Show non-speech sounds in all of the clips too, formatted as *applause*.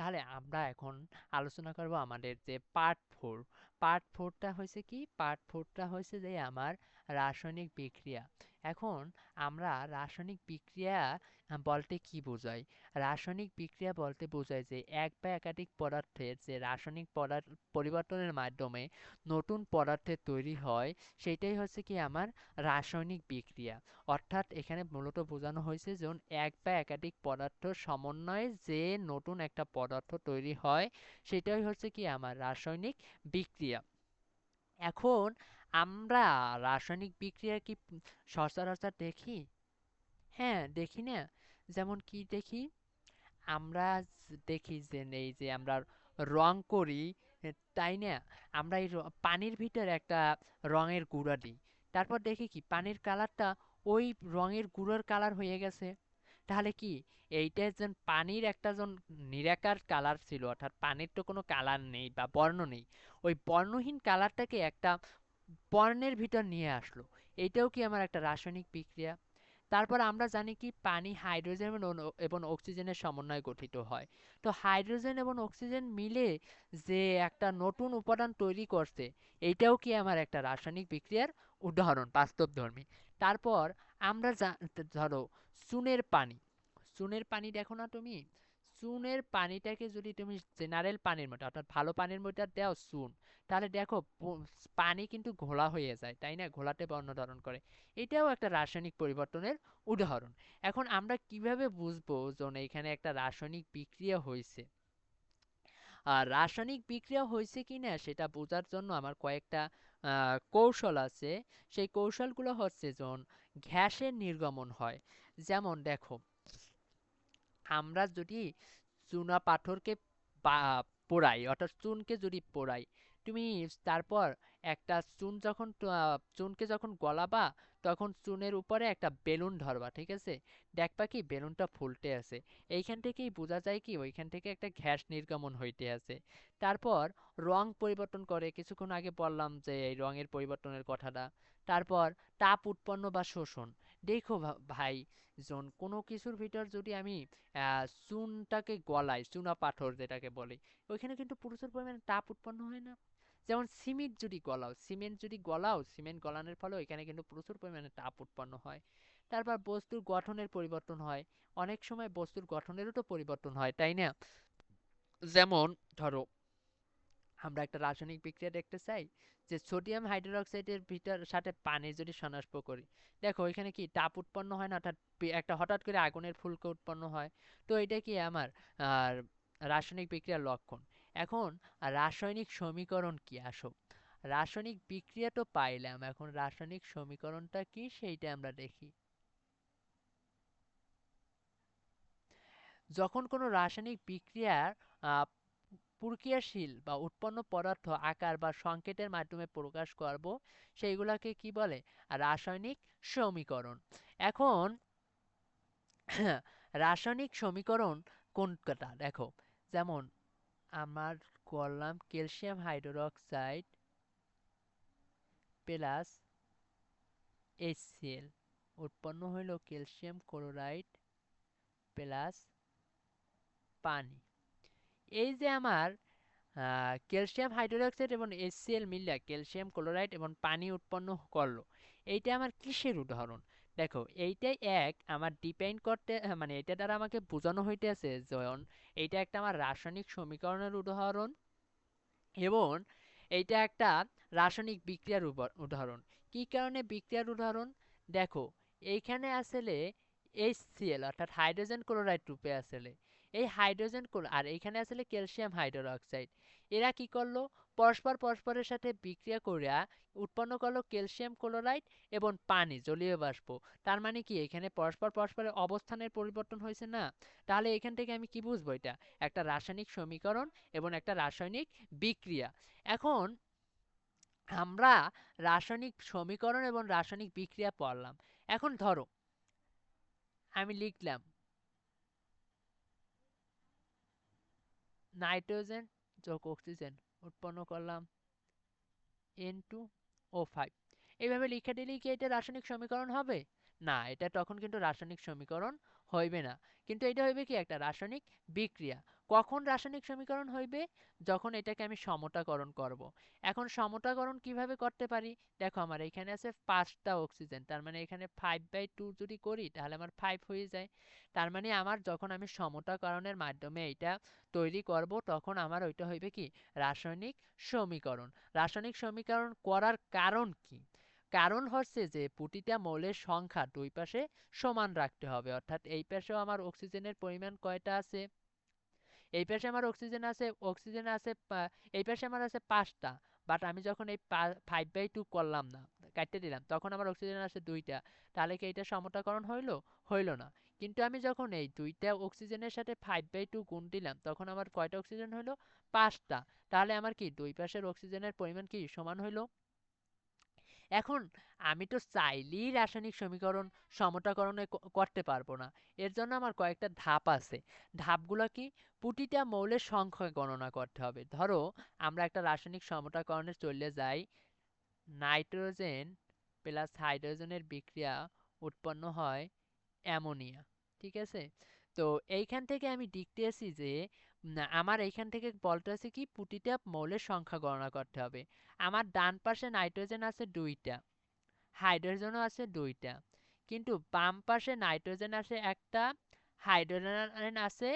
তাহলে আমরা এখন আলোচনা করব আমাদের যে পার্ট ফোর পার্ট ফোরটা হয়েছে কি? পার্ট ফোরটা হয়েছে যে আমার রাসায়নিক বিক্রিয়া। এখন আমরা রাসায়নিক বিক্রিয়া বলতে কি বোঝাই রাসায়নিক বিক্রিয়া বলতে বোঝায় যে, এক বা একাধিক পদার্থের যে রাসায়নিক পদার্থ পরিবর্তনের মাধ্যমে নতুন পদার্থের তৈরি হয়, সেটাই হচ্ছে কি আমার রাসায়নিক বিক্রিয়া। অর্থাৎ এখানে মূলত বোঝানো হয়েছে যেমন এক বা একাধিক পদার্থ সমন্বয়ে যে নতুন একটা পদার্থ তৈরি হয়, সেটাই হচ্ছে কি আমার রাসায়নিক বিক্রিয়া। এখন আমরা রাসায়নিক বিক্রিয়া কি সচরাচর দেখি? হ্যাঁ দেখি না। যেমন কি দেখি? আমরা দেখি যে এই যে আমরা রং করি তাই না? আমরা এই পানির ভিতরে একটা রঙের গুঁড়া দিই। তারপর দেখি কি? পানির কালারটা ওই রঙের গুঁড়োর কালার হয়ে গেছে। তাহলে কি? এইটা যেন পানির একটা যেন নিরাকার কালার ছিল, অর্থাৎ পানির তো কোনো কালার নেই বা বর্ণ নেই। ওই বর্ণহীন কালারটাকে একটা বর্ণের ভিতর নিয়ে আসলো। এটাও কি আমার একটা রাসায়নিক বিক্রিয়া? তারপর আমরা জানি কি, পানি হাইড্রোজেন এবং অক্সিজেনের সমন্বয়ে গঠিত হয়। তো হাইড্রোজেন এবং অক্সিজেন মিলে যে একটা নতুন উপাদান তৈরি করছে এইটাও কি আমার একটা রাসায়নিক বিক্রিয়ার উদাহরণ, বাস্তবধর্মী। তারপর আমরা ধরো, চুনের পানি। চুনের পানি দেখো না তুমি? চুনের পানিটাকে যদি তুমি জেনারেল পানির মধ্যে অর্থাৎ ভালো পানির মধ্যে দাও চুন, তাহলে দেখো পানি কিন্তু ঘোলা হয়ে যায়, তাই না? ঘোলাটে বর্ণ ধারণ করে। এটাও একটা রাসায়নিক পরিবর্তনের উদাহরণ। এখন আমরা কীভাবে বুঝব যে এখানে একটা রাসায়নিক বিক্রিয়া হয়েছে? আর রাসায়নিক বিক্রিয়া হয়েছে কি না সেটা বোঝার জন্য আমার কয়েকটা কৌশল আছে। সেই কৌশলগুলো হচ্ছে যেমন গ্যাসের নির্গমন হয়। যেমন দেখো আমরা যদি চুনা পাথরকে পোড়াই অর্থাৎ চুনকে যদি পোড়াই তুমি তারপর একটা চুন যখন চুনকে যখন গলাবা, তখন চুনের উপরে একটা বেলুন ধরবা, ঠিক আছে? দেখবা কি বেলুনটা ফুলতে আছে। এইখান থেকেই বোঝা যায় কি ওইখান থেকে একটা গ্যাস নির্গমন হইতে আছে। তারপর রং পরিবর্তন করে, কিছুক্ষণ আগে বললাম যে এই রঙের পরিবর্তনের কথাটা। তারপর তাপ উৎপন্ন বা শোষণ। দেখো ভাই, জন, কোনো কিছুর ভিতর যদি আমি চুনটাকে গলাই, চুনা পাথর যেটাকে বলে, ওইখানে কিন্তু প্রচুর পরিমাণে তাপ উৎপন্ন হয় না? যেমন সিমেন্ট যদি গলাও, সিমেন্ট যদি গলাও, সিমেন্ট গলানোর ফলে এখানে কিন্তু প্রচুর পরিমাণে তাপ উৎপন্ন হয়। তারপর বস্তুর গঠনের পরিবর্তন হয়। অনেক সময় বস্তুর গঠনেরও তো পরিবর্তন হয়, তাই না? যেমন ধরো, আমরা একটা রাসায়নিক বিক্রিয়া দেখতে চাই যে সোডিয়াম হাইড্রোক্সাইডের ভিতর সাথে পানি যদি সনাস্প করি, দেখো এখানে কি তাপ উৎপন্ন হয় না, অর্থাৎ একটা হঠাৎ করে আগুনের ফুলকে উৎপন্ন হয়। তো এটা কি আমার রাসায়নিক বিক্রিয়ার লক্ষণ। এখন রাসায়নিক সমীকরণ কি আসো? রাসায়নিক বিক্রিয়া তো পাইলাম, এখন রাসায়নিক সমীকরণটা কি সেইটা আমরা দেখি। যখন কোনো রাসায়নিক বিক্রিয়ার প্রক্রিয়াশীল বা উৎপন্ন পদার্থ আকার বা সংকেতের মাধ্যমে প্রকাশ করব, সেইগুলোকে কি বলে? রাসায়নিক সমীকরণ। এখন *clears throat* রাসায়নিক সমীকরণ কোনটা? দেখো, যেমন আমার করলাম ক্যালসিয়াম হাইড্রোক্সাইড প্লাস এইচসিএল উৎপন্ন হইল ক্যালসিয়াম ক্লোরাইড প্লাস পানি। এই যে আমার ক্যালসিয়াম হাইড্রোক্সাইড এবং এসসিএল মিললে ক্যালসিয়াম ক্লোরাইড এবং পানি উৎপন্ন করল, এইটা আমার কিসের উদাহরণ? দেখো, এইটাই এক, আমার ডিপেন্ড করতে মানে এটা দ্বারা আমাকে বোঝানো হইতেছে যেমন এইটা একটা আমার রাসায়নিক সমীকরণের উদাহরণ এবং এইটা একটা রাসায়নিক বিক্রিয়ার উদাহরণ। কি কারণে বিক্রিয়ার উদাহরণ? দেখো, এইখানে আসলে এইচসিএল অর্থাৎ হাইড্রোজেন ক্লোরাইড রূপে আসলে। এই হাইড্রোজেন আর এইখানে আসলে ক্যালসিয়াম হাইড্রোক্সাইড এরা কি করল? পরস্পর পরস্পরের সাথে বিক্রিয়া করিয়া উৎপন্ন করল ক্যালসিয়াম ক্লোরাইড এবং পানি, জলীয় বাষ্প। তার মানে কি? এখানে পরস্পর পরস্পরের অবস্থানের পরিবর্তন হয়েছে না? তাহলে এখান থেকে আমি কি বুঝব এটা? একটা রাসায়নিক সমীকরণ এবং একটা রাসায়নিক বিক্রিয়া। এখন আমরা রাসায়নিক সমীকরণ এবং রাসায়নিক বিক্রিয়া পড়লাম। এখন ধরো, আমি লিখলাম, নাইট্রোজেন যোগ অক্সিজেন। উৎপন্ন করলাম এন টু ও ফাইভ এইভাবে লিখে দিলেই কি এটা রাসায়নিক সমীকরণ হবে? না, এটা তখন কিন্তু রাসায়নিক সমীকরণ হইবে না। কিন্তু এটা হইবে কি একটা রাসায়নিক বিক্রিয়া। কখন রাসায়নিক সমীকরণ হইবে? যখন এটাকে আমি সমতাকরণ করব। এখন সমতাকরণ কীভাবে করতে পারি? দেখো আমার এখানে আছে পাঁচটা অক্সিজেন তার মানে এখানে ফাইভ বাই টু যদি করি, তাহলে আমার ফাইভ হয়ে যায়। তার মানে আমার যখন আমি সমতাকরণের মাধ্যমে এটা তৈরি করব, তখন আমার ওইটা হইবে কি? রাসায়নিক সমীকরণ। রাসায়নিক সমীকরণ করার কারণ কি? কারণ হচ্ছে যে প্রতিটা মৌলের সংখ্যা দুই পাশে সমান রাখতে হবে। অর্থাৎ এই পাশেও আমার অক্সিজেনের পরিমাণ কয়টা আছে? এই পাশে আমার অক্সিজেন আছে অক্সিজেন আছে এই পাশে আমার আছে পাঁচটা বাট আমি যখন এই ফাইভ বাই টু করলাম না কাটতে দিলাম, তখন আমার অক্সিজেন আছে দুইটা, তাহলে কি এটা সমতাকরণ হইল? হইল না, কিন্তু আমি যখন এই দুইটা অক্সিজেনের সাথে ফাইভ বাই টু গুণ দিলাম, তখন আমার কয়টা অক্সিজেন হইল? পাঁচটা, তাহলে আমার কি দুই পাশের অক্সিজেনের পরিমাণ কি সমান হইল? এখন আমি তো চাইলেই রাসায়নিক সমীকরণ সমতাকরণে করতে পারব না। এর জন্য আমার কয়েকটা ধাপ আছে। ধাপগুলো কি? প্রতিটা মৌলের সংখ্যা গণনা করতে হবে। ধরো, আমরা একটা রাসায়নিক সমতাকরণে চলে যাই। নাইট্রোজেন প্লাস হাইড্রোজেনের বিক্রিয়া উৎপন্ন হয় অ্যামোনিয়া, ঠিক আছে? তো এইখান থেকে আমি দেখতেছি যে আমার এইখান থেকে বলতেছে কি প্রতিটা মৌলের সংখ্যা গণনা করতে হবে। আমার ডান পাশে নাইট্রোজেন আছে দুইটা, হাইড্রোজেনও আছে দুইটা, কিন্তু বাম পাশে নাইট্রোজেন আছে একটা, হাইড্রোজেন আছে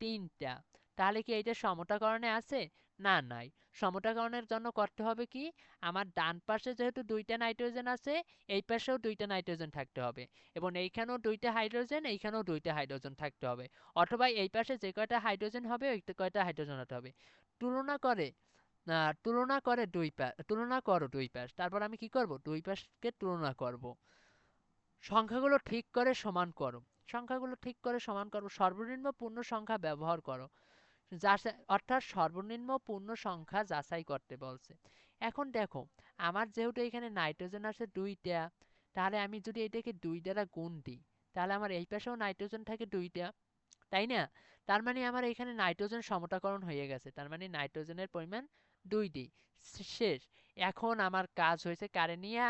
তিনটা। তাহলে কি এইটা সমতাকরণে আছে? না, নাই। সমতাকরণের জন্য করতে হবে কি? আমার ডান পাশে যেহেতু দুইটা নাইট্রোজেন আছে, এই পাশেও দুইটা নাইট্রোজেন থাকতে হবে এবং এইখানেও দুইটা হাইড্রোজেন, এইখানেও দুইটা হাইড্রোজেন থাকতে হবে অথবা এই পাশে যে কয়টা হাইড্রোজেন হবে, ওই কয়টা হাইড্রোজেন হতে হবে। তুলনা করে তুলনা করে দুই পাশ তুলনা করো দুই পাশ, তারপর আমি কি করব? দুই পাশকে তুলনা করব। সংখ্যাগুলো ঠিক করে সমান করো, সংখ্যাগুলো ঠিক করে সমান করো সর্বনিম্ন পূর্ণ সংখ্যা ব্যবহার করো। অর্থাৎ সর্বনিম্ন পূর্ণ সংখ্যা যাচাই করতে বলছে। এখন দেখো, আমার যেহেতু এখানে নাইট্রোজেন আছে দুইটা, তাহলে আমি যদি এটাকে দুই দ্বারা গুণ দিই, তাহলে আমার এই পাশেও নাইট্রোজেন থাকে দুইটা, তাই না? তার মানে আমার এখানে নাইট্রোজেন সমতাকরণ হয়ে গেছে, তার মানে নাইট্রোজেনের পরিমাণ দুইটি শেষ। এখন আমার কাজ হয়েছে কারে নিয়ে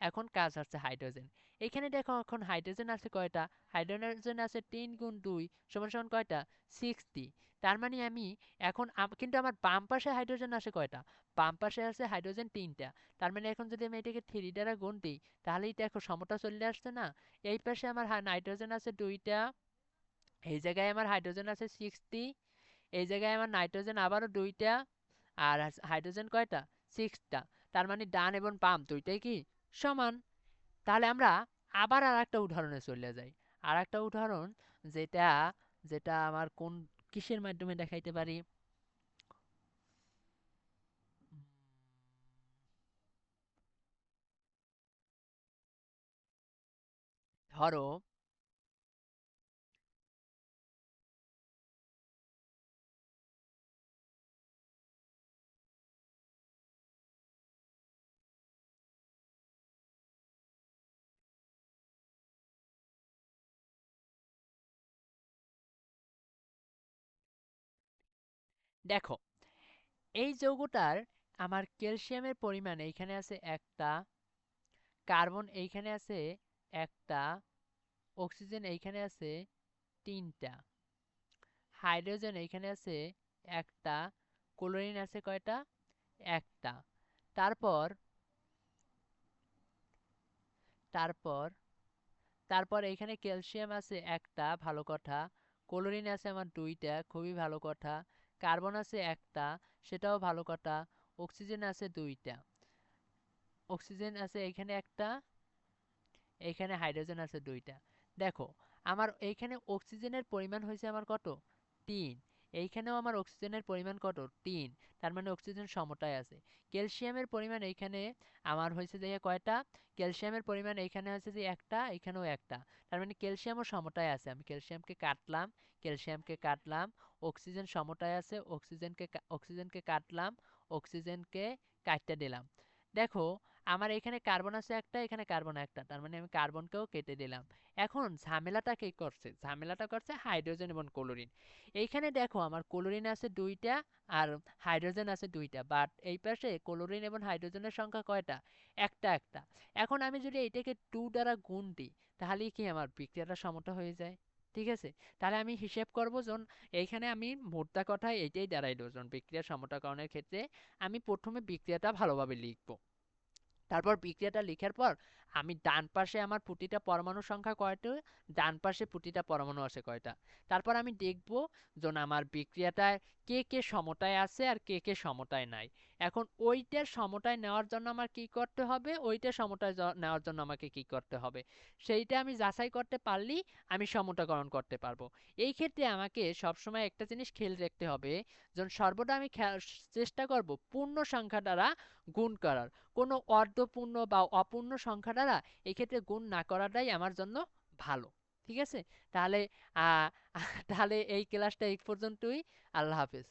এখন কাজ হচ্ছে হাইড্রোজেন। এখানে দেখো এখন হাইড্রোজেন আছে কয়টা? হাইড্রোজেন আছে তিন গুণ দুই, সমান সমান কয়টা? সিক্সটি তার মানে আমি এখন কিন্তু আমার বাম পাশে হাইড্রোজেন আছে কয়টা? বাম পাশে আছে হাইড্রোজেন তিনটা। তার মানে এখন যদি আমি এটাকে থ্রি দ্বারা গুণ দিই, তাহলেই দেখো সমতা চলে আসছে না? এই পাশে আমার নাইট্রোজেন আছে দুইটা, এই জায়গায় আমার হাইড্রোজেন আছে সিক্সটি এই জায়গায় আমার নাইট্রোজেন আবারও দুইটা, আর হাইড্রোজেন কয়টা? সিক্সটা তার মানে ডান এবং বাম দুইটাই কি? সমান। তাহলে আমরা আবার আর একটা উদাহরণে চলে যাই। আর একটা উদাহরণ যেটা যেটা আমার কোন কিসের মাধ্যমে দেখাইতে পারি? ধরো দেখো, এই যৌগটার আমার ক্যালসিয়ামের পরিমাণ এইখানে আছে একটা, কার্বন এইখানে আছে একটা, অক্সিজেন এইখানে আছে তিনটা, হাইড্রোজেন এইখানে আছে একটা, ক্লোরিন আছে কয়টা? একটা। তারপর তারপর তারপর এইখানে ক্যালসিয়াম আছে একটা, ভালো কথা, ক্লোরিন আছে আমার দুইটা, খুবই ভালো কথা কার্বন আছে একটা, সেটাও ভালো কথা, অক্সিজেন আছে দুইটা। অক্সিজেন আছে এখানে একটা, এখানে হাইড্রোজেন আছে দুইটা। দেখো, আমার এইখানে অক্সিজেনের পরিমাণ হয়েছে আমার কত? তিন। এইখানেও আমার অক্সিজেনের পরিমাণ কত? তিন। তার মানে অক্সিজেন সমতায় আছে। ক্যালসিয়ামের পরিমাণ এইখানে আমার হয়েছে যে কয়টা? ক্যালসিয়ামের পরিমাণ এইখানে হয়েছে যে একটা এখানেও একটা। তার মানে ক্যালসিয়ামও সমতায় আছে। আমি ক্যালসিয়ামকে কাটলাম ক্যালসিয়ামকে কাটলাম, অক্সিজেন সমতায় আছে, অক্সিজেনকে অক্সিজেনকে কাটলাম, অক্সিজেনকে কাটতে দিলাম। দেখো আমার এখানে কার্বন আছে একটা, এখানে কার্বন একটা। তার মানে আমি কার্বনকেও কেটে দিলাম। এখন ঝামেলাটা কে করছে? ঝামেলাটা করছে হাইড্রোজেন এবং ক্লোরিন এইখানে দেখো আমার ক্লোরিন আছে দুইটা আর হাইড্রোজেন আছে দুইটা। বাট এই পাশে ক্লোরিন এবং হাইড্রোজেনের সংখ্যা কয়টা? একটা একটা। এখন আমি যদি এইটাকে টু দ্বারা গুণ দিই, তাহলেই কি আমার বিক্রিয়াটা সমতা হয়ে যায়? ঠিক আছে? তাহলে আমি হিসেব করব জন এইখানে আমি মোদ্দা কথা এইটাই দাঁড়াইলো জন বিক্রিয়া সমতাকরণের ক্ষেত্রে, আমি প্রথমে বিক্রিয়াটা ভালোভাবে লিখব। তারপর বিক্রিয়াটা লিখার পর আমি ডান পাশে আমার প্রতিটা পরমাণু সংখ্যা কয়টা? ডান পাশে প্রতিটা পরমাণু আছে কয়টা? তারপর আমি দেখব যেন আমার বিক্রিয়াটায় কে কে সমতায় আছে আর কে কে সমতায় নাই। এখন ওইটার সমতায় নেওয়ার জন্য আমার কি করতে হবে? ওইটা সমতায় নেওয়ার জন্য আমাকে কি করতে হবে? সেইটা আমি যাচাই করতে পারলেই আমি সমতাকরণ করতে পারব। এই ক্ষেত্রে আমাকে সবসময় একটা জিনিস খেয়াল রাখতে হবে, যখন সর্বদা আমি চেষ্টা করব পূর্ণ সংখ্যা দ্বারা গুণ করার। কোনো অর্ধপূর্ণ বা অপূর্ণ সংখ্যা দ্বারা এক্ষেত্রে গুণ না করাটাই আমার জন্য ভালো, ঠিক আছে? তাহলে তাহলে এই ক্লাসটা এই পর্যন্তই, আল্লাহ হাফেজ।